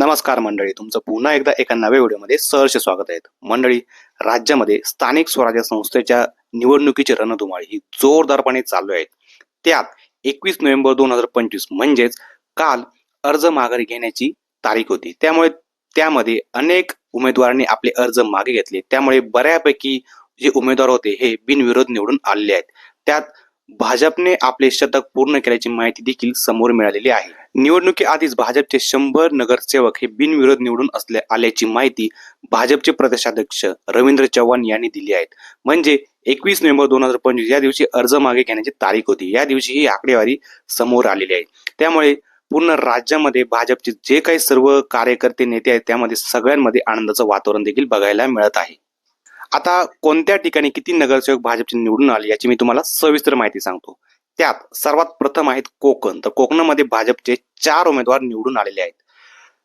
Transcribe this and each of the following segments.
नमस्कार मंडळी तुमचं पुन्हा एकदा एका नव्या व्हिडिओमध्ये सहर्ष स्वागत आहे. मंडळी राज्यामध्ये स्थानिक स्वराज्य संस्थेच्या निवडणुकीची रणधुमाळी ही जोरदारपणे चालू आहे. त्यात एकवीस नोव्हेंबर दोन हजार पंचवीस म्हणजेच काल अर्ज माघारी घेण्याची तारीख होती. त्यामुळे त्यामध्ये अनेक उमेदवारांनी आपले अर्ज मागे घेतले. त्यामुळे बऱ्यापैकी जे उमेदवार होते हे बिनविरोध निवडून आलेले आहेत. त्यात भाजपने आपले शतक पूर्ण केल्याची माहिती देखील समोर मिळालेली आहे. निवडणुकीआधीच भाजपचे शंभर नगरसेवक हे बिनविरोध निवडून असले आल्याची माहिती भाजपचे प्रदेशाध्यक्ष रवींद्र चव्हाण यांनी दिली आहेत म्हणजे एकवीस नोव्हेंबर दोन हजार पंचवीस या दिवशी अर्ज मागे घेण्याची तारीख होती. या दिवशी ही आकडेवारी समोर आलेली आहे. त्यामुळे पूर्ण राज्यामध्ये भाजपचे जे काही सर्व कार्यकर्ते नेते आहेत त्यामध्ये सगळ्यांमध्ये आनंदाचं वातावरण देखील बघायला मिळत आहे. आता कोणत्या ठिकाणी किती नगरसेवक भाजपचे निवडून आले याची मी तुम्हाला सविस्तर माहिती सांगतो. त्यात सर्वात प्रथम आहेत कोकण. तर कोकणामध्ये भाजपचे चार उमेदवार निवडून आलेले आहेत.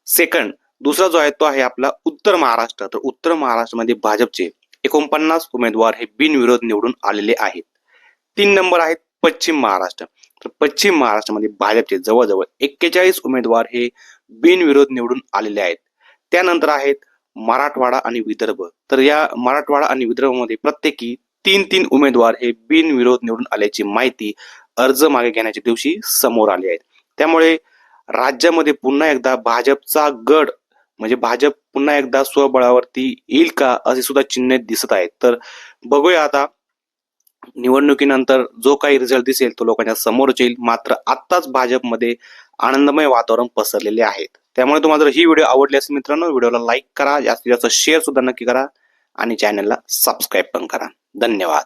सेकंड दुसरा जो आहे तो आहे आपला उत्तर महाराष्ट्र. तर उत्तर महाराष्ट्रामध्ये भाजपचे एकोणपन्नास उमेदवार हे बिनविरोध निवडून आलेले आहेत. तीन नंबर आहेत पश्चिम महाराष्ट्र. तर पश्चिम महाराष्ट्रामध्ये भाजपचे जवळजवळ एक्केचाळीस उमेदवार हे बिनविरोध निवडून आलेले आहेत. त्यानंतर आहेत मराठवाडा आणि विदर्भ. तर या मराठवाडा आणि विदर्भामध्ये प्रत्येकी तीन तीन उमेदवार हे बिनविरोध निवडून आल्याची माहिती अर्ज मागे घेण्याच्या दिवशी समोर आली आहे. त्यामुळे राज्यामध्ये पुन्हा एकदा भाजपचा गड म्हणजे भाजप पुन्हा एकदा स्वबळावरती येईल का असे सुद्धा चिन्ह दिसत आहेत. तर बघूया आता निवडणुकीनंतर जो काही रिझल्ट दिसेल तो लोकांच्या समोरच येईल. मात्र आत्ताच भाजपमध्ये आनंदमय वातावरण पसरलेले आहेत त्यामुळे तुम्हाला जर ही व्हिडिओ आवडली असेल मित्रांनो व्हिडिओला लाईक करा जास्तीत जास्त शेअर सुद्धा नक्की करा आणि चॅनलला सबस्क्राईब पण करा. धन्यवाद.